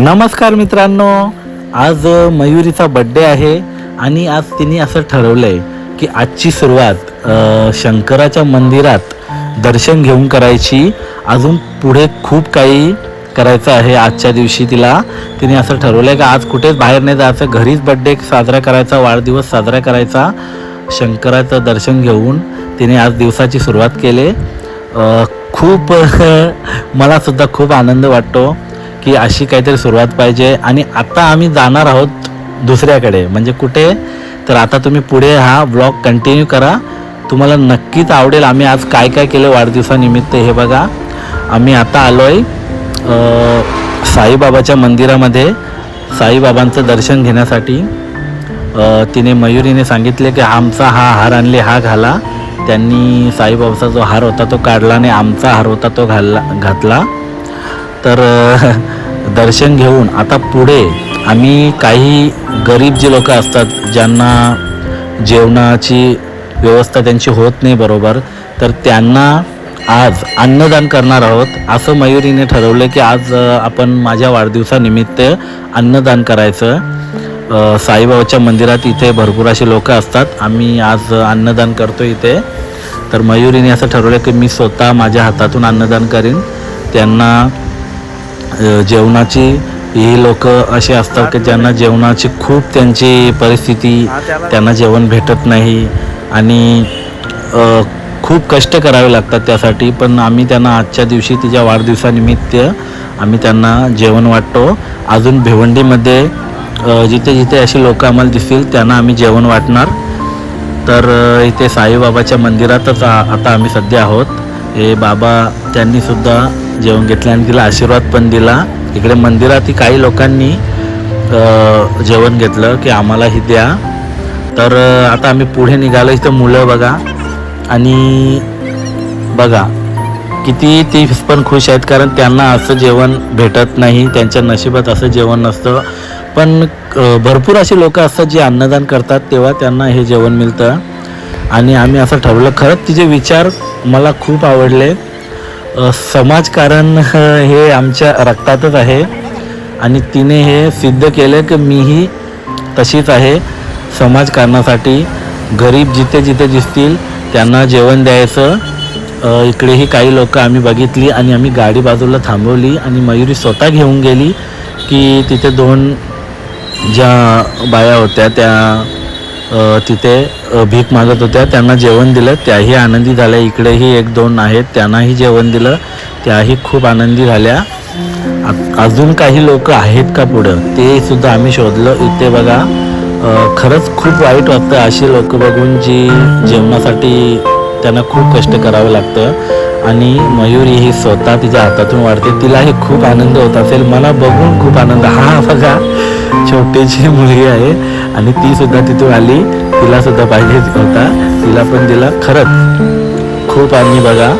नमस्कार मित्रांनो आज मयुरीचा बड्डे आहे आणि आज तिने असं ठरवलंय की आजची सुरुवात शंकराच्या मंदिरात दर्शन घेऊन करायची. अजून पुढे खूप काही करायचं आहे आजच्या दिवशी तिला. तिने असं ठरवलंय की आज कुठेच बाहेर नाही जायचं घरीच बड्डे साजरा करायचा वाढदिवस साजरा करायचा. शंकराचं दर्शन घेऊन तिने आज दिवसाची सुरुवात केली. खूप मला सुद्धा खूप आनंद वाटतो. की अशी काहीतरी सुरुवात पाहिजे. आणि आता आम्ही जाणार आहोत दुसऱ्याकडे. म्हणजे कुठे? तर आता तुम्ही पुढे हा ब्लॉग कंटिन्यू करा. तुम्हाला नक्कीच आवडेल आम्ही आज काय काय केलं वाढदिवसानिमित्त. हे बघा. आम्ही आता आलो आहे साईबाबाच्या मंदिरामध्ये. साईबाबांचं दर्शन घेण्यासाठी. तिने मयुरीने सांगितले की आमचा हा हार आणले हा घाला. त्यांनी साईबाबाचा जो हार होता तो काढला आणि आमचा हार होता तो घालला घातला. तर दर्शन घेऊन आता पुढे आम्ही काही गरीब जे लोक असतात ज्यांना जेवणाची व्यवस्था त्यांची होत नाही बरोबर तर त्यांना आज अन्नदान करणार आहोत असं मयुरीने ठरवलं की आज आपण माझ्या वाढदिवसानिमित्त अन्नदान करायचं. साईबाबाच्या मंदिरात इथे भरपूर असे लोक असतात आम्ही आज अन्नदान करतो इथे. तर मयुरीने असं ठरवलं की मी स्वतः माझ्या हातातून अन्नदान करीन. त्यांना जेवणाची ही लोक असे असतात की ज्यांना जेवणाची खूप त्यांची परिस्थिती त्यांना जेवण भेटत नाही आणि खूप कष्ट करावे लागतात त्यासाठी. पण आम्ही त्यांना आजच्या दिवशी तिच्या वाढदिवसानिमित्त आम्ही त्यांना जेवण वाटतो. अजून भिवंडीमध्ये जिथे जिथे अशी लोक आम्हाला दिसतील त्यांना आम्ही जेवण वाटणार. तर इथे साईबाबाच्या मंदिरातच आ- आता आम्ही सध्या आहोत. हे बाबा त्यांनीसुद्धा जेवण घेतलं आणि तिला आशीर्वाद पण दिला. इकडे मंदिरातही काही लोकांनी जेवण घेतलं की आम्हालाही द्या. तर आता आम्ही पुढे निघालो. इथं मुलं बघा. आणि बघा किती ती पण खुश आहेत. कारण त्यांना असं जेवण भेटत नाही. त्यांच्या नशिबात असं जेवण नसतं. पण भरपूर अशी लोक असतात जे अन्नदान करतात. तेव्हा त्यांना हे जेवण मिळतं. आणि आम्ही असं ठरवलं. खरंच तिचे विचार मला खूप आवडले. समाजकारण हे आमच्या रक्तातच आहे. आणि तिने हे सिद्ध केलं की मीही तशीच आहे. समाजकारणासाठी गरीब जिथे जिथे दिसतील त्यांना जेवण द्यायचं. इकडेही काही लोक आम्ही बघितली आणि आम्ही गाडी बाजूला थांबवली आणि मयुरी स्वतः घेऊन गेली की तिथे दोन ज्या बाया होत्या त्या तिथे भीक मागत होत्या. त्यांना जेवण दिलं. त्याही आनंदी झाल्या. इकडेही एक दोन आहेत. त्यांनाही जेवण दिलं. त्याही खूप आनंदी झाल्या. अजून काही लोक आहेत का पुढं? ते सुद्धा आम्ही शोधलं. इथे बघा. खरंच खूप वाईट वाटतं अशी लोक बघून जी जेवणासाठी त्यांना खूप कष्ट करावं लागतं. आणि मयुरी ही स्वतः तिच्या हातातून वाढते. तिलाही खूप आनंद होत असेल. मला बघून खूप आनंद. हा बघा. छोटीशी मुलगी आहे. आणि ती सुद्धा तिथून आली. तिला सुद्धा पाहिजे होता तिला पण दिला खरंच. खूप आम्ही बघा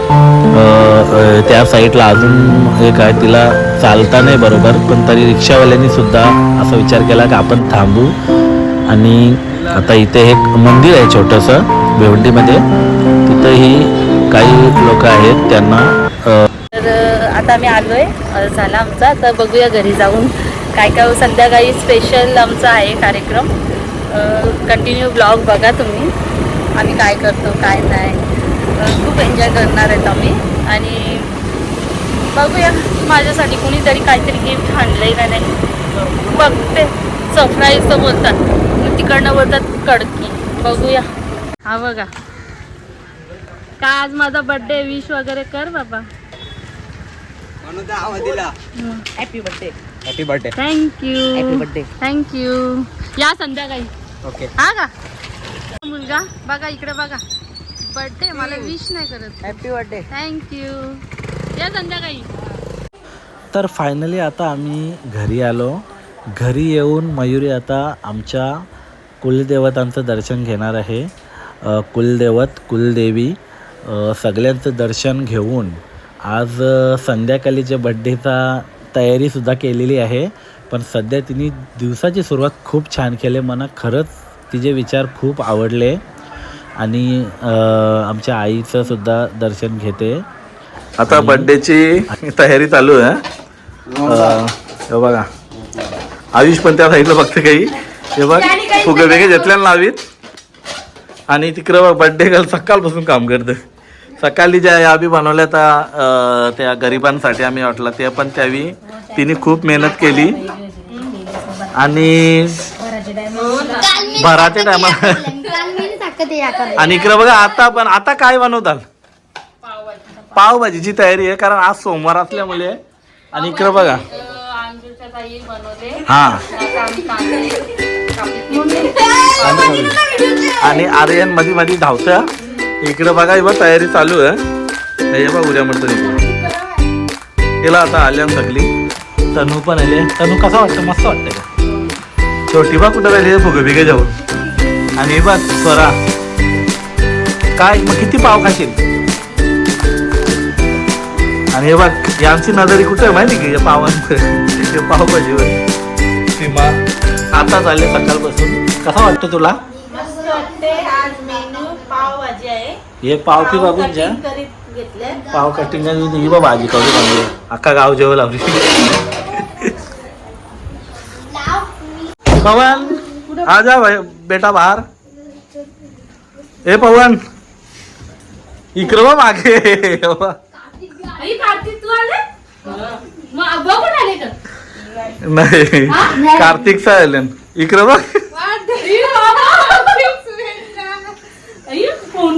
त्या साईडला अजून एक आहे तिला चालता नाही बरोबर पण तरी रिक्षावाल्यांनी सुद्धा असा विचार केला की आपण थांबू. आणि आता इथे एक मंदिर आहे छोटंसं भिवंडीमध्ये. तिथंही काही लोक आहेत त्यांना तर आता आम्ही आलो आहे झाला आमचा. तर बघूया घरी जाऊन. काय काय संध्याकाळी स्पेशल आमचा आहे कार्यक्रम. कंटिन्यू ब्लॉग बघा तुम्ही. आम्ही काय करतो काय नाही. खूप एन्जॉय करणार आहेत आम्ही. आणि बघूया माझ्यासाठी कुणीतरी काहीतरी गिफ्ट आणलंय का नाही. बघते. सरप्राईजचं बोलतात. मग तिकडनं बोलतात कडकी. बघूया. हा बघा. का आज माझा बर्थडे विश वगैरे कर बाबा. म्हणून happy birthday happy birthday thank you happy birthday thank you या संध्याकाळी. ओके हा का? मुलगा बघा इकडे बघा. बर्थडे मला विश नाही करत. हॅपी बर्थडे थँक्यू या संध्याकाळी. तर फायनली आता आम्ही घरी आलो. घरी येऊन मयुरी आता आमच्या कुलदेवतांचं दर्शन घेणार आहे. कुलदैवत कुलदेवी सगळ्यांचं दर्शन घेऊन आज अ, संध्याकाळीच्या बड्डेचा तयारीसुद्धा केलेली आहे. पण सध्या तिने दिवसाची सुरुवात खूप छान केली. मला खरंच तिचे विचार खूप आवडले. आणि अ, आमच्या आईचं सुद्धा दर्शन घेते. आता बर्थडेची तयारी चालू आहे अं, हे बघा. आयुष पण त्या साईडला बघते काही. हे बघ फुगे वेगळे घेतल्याला लावीत. आणि तिकडं बघ बड्डे गर्ल सकाळपासून काम करतं सकाळी ज्या या बी बनवल्या त्या त्या गरिबांसाठी आम्ही वाटलं ते पण त्यावेळी तिने खूप मेहनत केली. आणि भराच्या टायमाला आणि इकडं बघा आता पण आता काय बनवताल? पावभाजीची तयारी आहे कारण आज सोमवार असल्यामुळे. आणि इकडं बघा. हा. आम्ही. आणि आर्यनमध्ये मध्ये धावतं. इकडं बघा बघ तयारी चालू आहे. हे बघ उद्या म्हणतो तिला आता आल्यान सगळी तनू पण आले. तनू कसा वाटतं? मस्त वाटतं का? छोटी बा कुठं राहिली? फुगे बिगे जाऊन. आणि हे बघ स्वरा. काय मग किती पाव खाशील? आणि हे बघ आमची नजरी कुठे आहे माहिती की? हे पावभाजीवर. सीमा. आता चालले सकाळपासून. कसा वाटतं तुला मस्त वाटते आज मेनू पाव भाजी आहे हे पाव की बाबून ज्या कटिंग करीत घेतले पाव कटिंग ही बा भाजी करू चांगली अख्खा गाव जेव लावली पवन आ जा भाई बेटा बाहेर. ए पवन. इकडं बा मागे. आई, कार्तिक तू आले? मग अब्बा पण आले का नाही. कार्तिकचा आले इकडं बघ आई, बाबा. आई, कोण पण आहे, पागल मला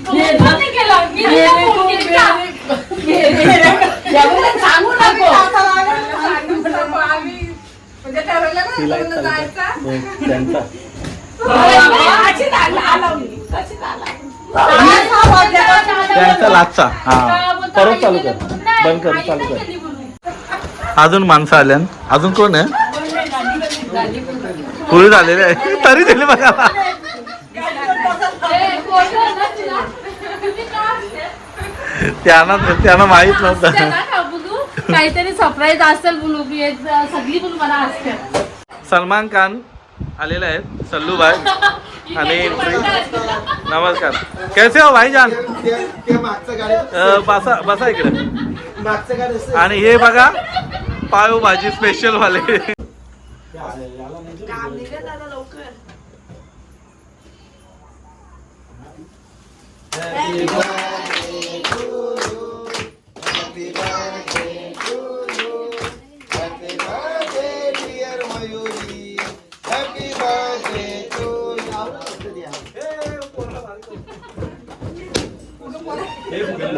सांगू नको. त्यांचा. हा. परत चालू कर. बंद कर चालू कर. अजून माणसं आल्यान अजून कोण आहे? पुढे झालेले आहे. तरी दिले बघा ए, खोटं ना तुला. तुम्ही का असते? त्यांना त्यांना माहीत नव्हतं? काहीतरी सरप्राईज असेल बुलू सगळी पण मला असते सलमान खान आलेले आहेत सल्लूभाई आणि नमस्कार. कैसे हो भाईजान अ, बसा बसा इकडे. आणि हे बघा पाव भाजी स्पेशल वाले.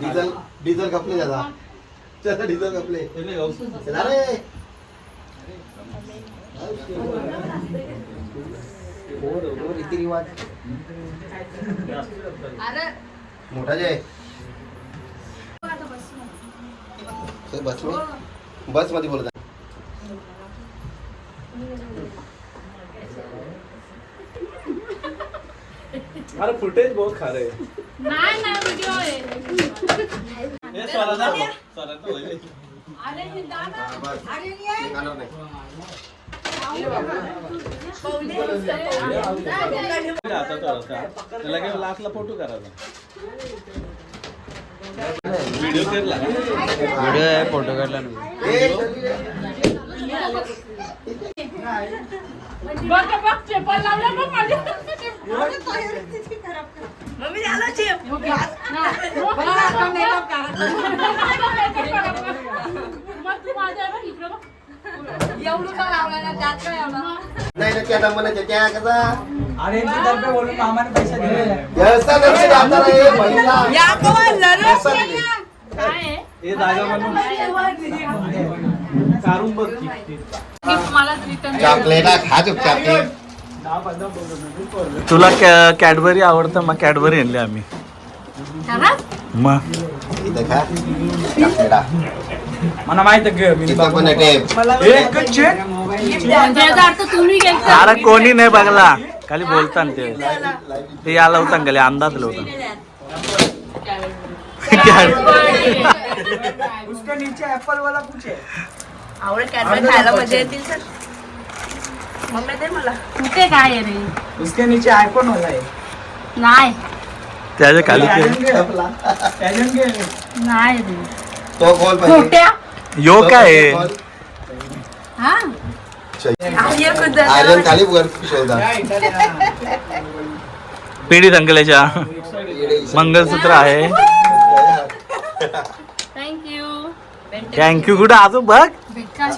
डिझेल डिझेल कपले दादा. चला डिझेल कपले. चला रे. मोठा जे बस बसमध्ये बोलत अरे फुटेज बहुत खा रहे नाही नाही व्हिडिओ आहे अरे हे दादा नाही लास्टला फोटो करायचा व्हिडिओ केला व्हिडिओ आहे फोटो काढला रे. बघ बघ चेपल लावलं बघ माझ्या मग तू माझ्या बघ इकडं बघ. नाही ना त्या दमानाच्या त्या कसा? अरे तर्फे बोलून मामाने पैसे दिले. व्यवस्था नसते आता रे? महिला व्यवस्था दिली. हे जागा म्हणून काढून बघ चॉकलेट खा. तुला कॅ- कॅडबरी आवडतं मग कॅडबरी आणली आम्ही. मग. मला माहीत म्हणजे अरे कोणी नाही बघला. खाली बोलताना ते. ते याला होता खाली अंदाज होता उसके नीचे एप्पल वाला कुछ है? कॅडबरी खायला? मजा येतील सर. मम्मी दे मला. कुठे काय आहे रे? उसके नीचे आईफोन वाला है नाही. त्याच्याखाली ते- टॅलेंट के नाही रे. तो खोल पाहिजे. खोट्या? यो काय आहे? खोल. आर्यन खाली वर शोधा. पिढी संकलेच्या. मंगलसूत्र आहे. थँक्यू थँक्यू कुठं? अजून बघ.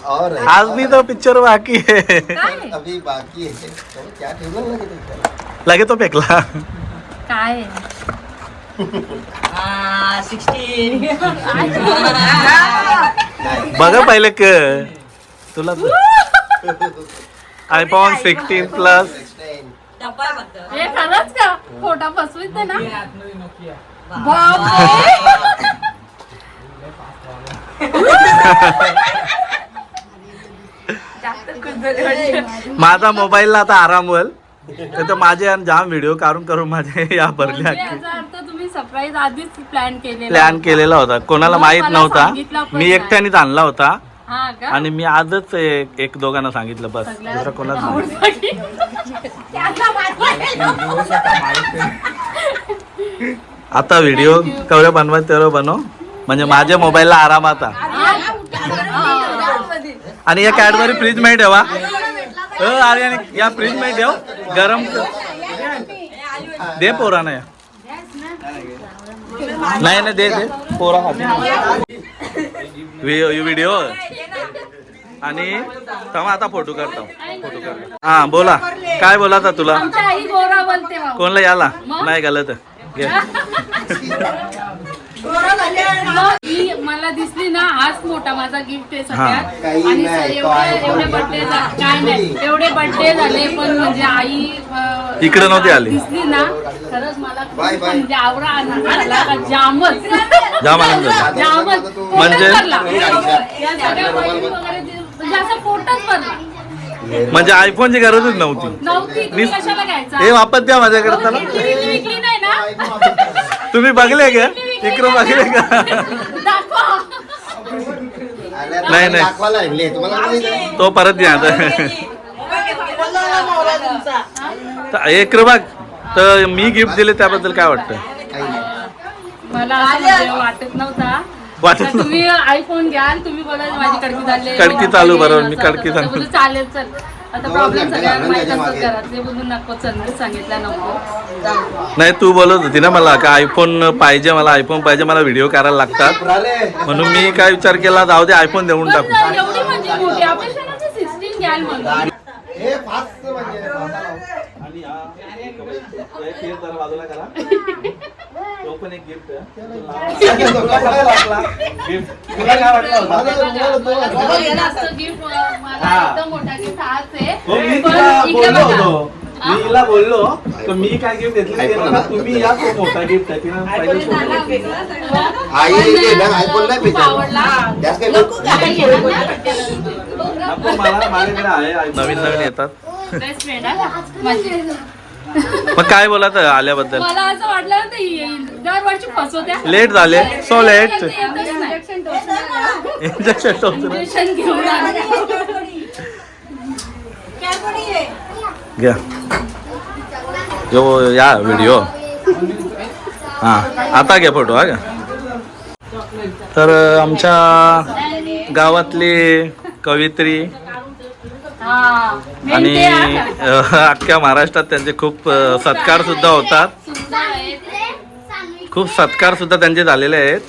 और है. आज भी तो पिक्चर बाकी आहे. काय? अभी बाकी है तो क्या ठेवलं ना तिथे? लगे तो फेकला. काय. बघा पहिले क तुला आयफोन सिक्स्टीन प्लस हे खरंच का? खोटा फसवीत ना? बापरे! माझा मोबाईलला आता आराम होईल. तर तो माझे आणि जाम व्हिडिओ काढून करून माझे या भरले याचा अर्थ तुम्ही सरप्राईज आधीच प्लॅन केलेला प्लॅन केलेला होता. कोणाला माहीत नव्हता. मी नाही. एकट्यानेच आणला होता. हा आणि मी आजच एक एक दोघांना सांगितलं बस. दुसरा कोणाच नाही. आता व्हिडिओ केवढे बनवायचे तेवढे बनव. म्हणजे माझ्या मोबाईलला आराम आता. आणि या कॅडबरी फ्रीजमध्ये ठेवा. अरे आणि या फ्रीजमध्ये ठेव. गरम दे पोरा नाही नाही नाही दे दे. पोरा व्हिडिओ. आणि तेव्हा आता फोटो करतो फोटो करतो हा बोला. काय बोलाता तुला? कोणला याला? नाही घालत घे. ही मला दिसली ना हाच मोठा माझा गिफ्ट आहे हा. सगळ्यात काही आणि नाही, एवढे एवढे. बर्थडे काय नाही एवढे बर्थडे झाले पण म्हणजे आई अं, इकडे नव्हती आली. दिसली ना खरंच मला खूप बाय, बाय. म्हणजे आवडा आनंद झाला का जामच. जाम आनंद झाला. जामच. म्हणजे? पोटच भरला. या सगळ्या बहिणी वगैरे जे- म्हणजे असं पोटच भरला. म्हणजे आयफोनची गरजच नव्हती. नव्हती. तुम्ही नीस- कशाला घ्यायचा? हे वापस द्या माझ्याकडे विकली- चला. विकली विकली नाही ना? तुम्ही बघले का? इकडे का? आल्यात नाही, नाही. तो परत द्या आता. एक बघ तर मी गिफ्ट दिले त्याबद्दल काय वाटतं. मला म्हणजे वाटत नव्हता. वाटत आता तुम्ही आयफोन घ्याल तुम्ही बोलाल माझी कडकी चालली कडकी चालू, बरोबर, मी कडकी चालू. चालू. चालेल चल. आता प्रॉब्लेम सगळ्यांना माहीत असतात. घरातले बोलून नको सांगितलं नको. नाही तू बोलत होती ना मला का आयफोन पाहिजे मला आयफोन पाहिजे मला व्हिडिओ करायला लागतात. म्हणून मी काय विचार केला जाऊ दे आयफोन देऊन टाकू. एवढी म्हणजे मोठी. नव्हती सिक्स्टीन घ्याल म्हणून. हे फास्ट म्हणजे. फास्ट लाव. तुला काय वाटलं होतं? माझा रुमाल होता. हे मला. एकदम मोठा हाच आहे. हो, मी पण तिला इकडे बोललो बघा. होतो हा? मी तिला बोललो तर मी काय गिफ्ट घेतलं ते? तुम्ही या खूप मोठा गिफ्ट आहे तिनं पहिले फोटो आई ना आयफोन नाही खूप भेटत. आवडला जास्त काही काय घेणार नाही? नको मला माझ्याकडे आहे नवीन नवीन येतात माझी मग काय बोलात आल्याबद्दल मला असं वाटलं ना ते येईल फसवत्या. लेट झाले. So late. इंजेक्शन घेऊन. घ्या. यो या व्हिडिओ हा आता घ्या फोटो हा का तर आमच्या गावातली कवित्री हा. आणि अख्ख्या महाराष्ट्रात त्यांचे खूप सत्कार सुद्धा होतात. खूप सत्कार सुद्धा त्यांचे झालेले आहेत.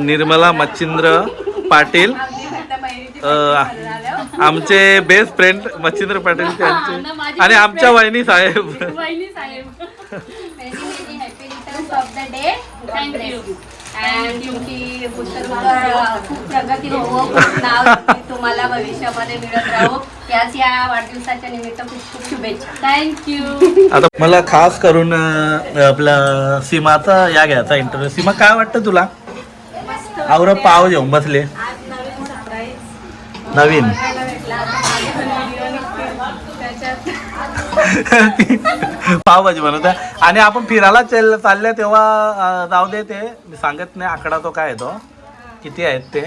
निर्मला मच्छिंद्र पाटील आमचे बेस्ट फ्रेंड मच्छिंद्र पाटील त्यांचे. आणि आमच्या वहिनी साहेब. वहिनी साहेब Many many happy returns of the day. Thank you And तुमची पुस्तक खूप प्रगती खूप नाव तुम्हाला भविष्यामध्ये मिळत राहो. याच या वाढदिवसाच्या निमित्त खूप खूप शुभेच्छा. थँक्यू आता मला खास करून आपला सीमाचा या घ्यायचा इंटरव्ह्यू सीमा काय वाटतं तुला? आवर पाव घेऊन बसले. आज नवीन सरप्राईज नवीन बघायला भेटला आता माझे पण व्हिडिओ निघतील त्याच्यात पावभाजी बनवत आहे. आणि आपण फिरायला चल चालले तेव्हा जाऊ दे ते. मी सांगत नाही आकडा तो काय आहे तो. किती आहेत ते.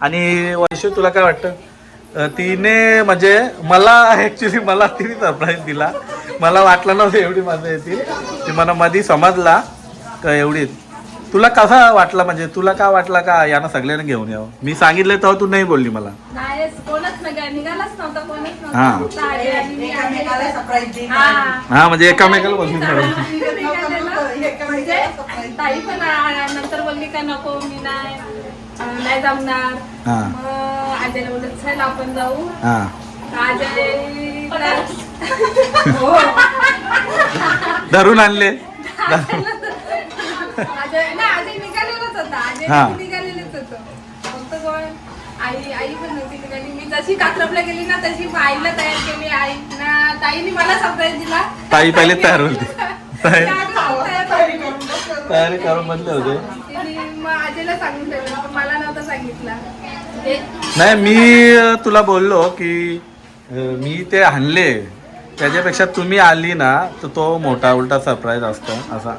आणि वर्ष तुला काय वाटतं? तिने म्हणजे मला ॲक्च्युली मला तिने सरप्राईज दिला. मला वाटलं नव्हतं एवढी माझं येतील. ती मला मधी समजला का एवढीच. तुला कसा वाटला म्हणजे तुला का वाटला का यानं सगळ्यांना घेऊन यावं? मी सांगितलं तेव्हा तू नाही बोलली मला. हा. हा. हा म्हणजे एकामेकाला बसून म्हणजे ताई पण आ- नंतर बोलली का नको मी नाही अं, नाही जमणार. हा. मग आजयला बोलत चल आपण जाऊ. हा. आजय धरून आणले. आजय नाही आजय निघालेलाच होता आजय हा. निघालेलेच होतं. फक्त कोण आई आई पण नव्हती निघाली. मी जशी कात्रपला गेली ना तशी मग आईला तयार केली. आई ना ताईने मला सरप्राईज दिला. ताई पहिले तयार होती. ताई तयार करून बसले होते. आजीला सांगून ठेवलं. मला नव्हतं सांगितलं. ते नाही मी तुला बोललो की मी ते आणले. त्याच्यापेक्षा तुम्ही आली ना तर तो मोठा उलटा सरप्राईज असतो. असा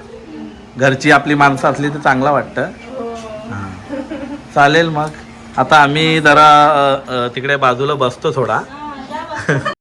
घरची आपली माणसं असली तर चांगला वाटतं. हां. चालेल मग. आता आम्ही जरा अ, अ, तिकडे बाजूला बसतो थोडा.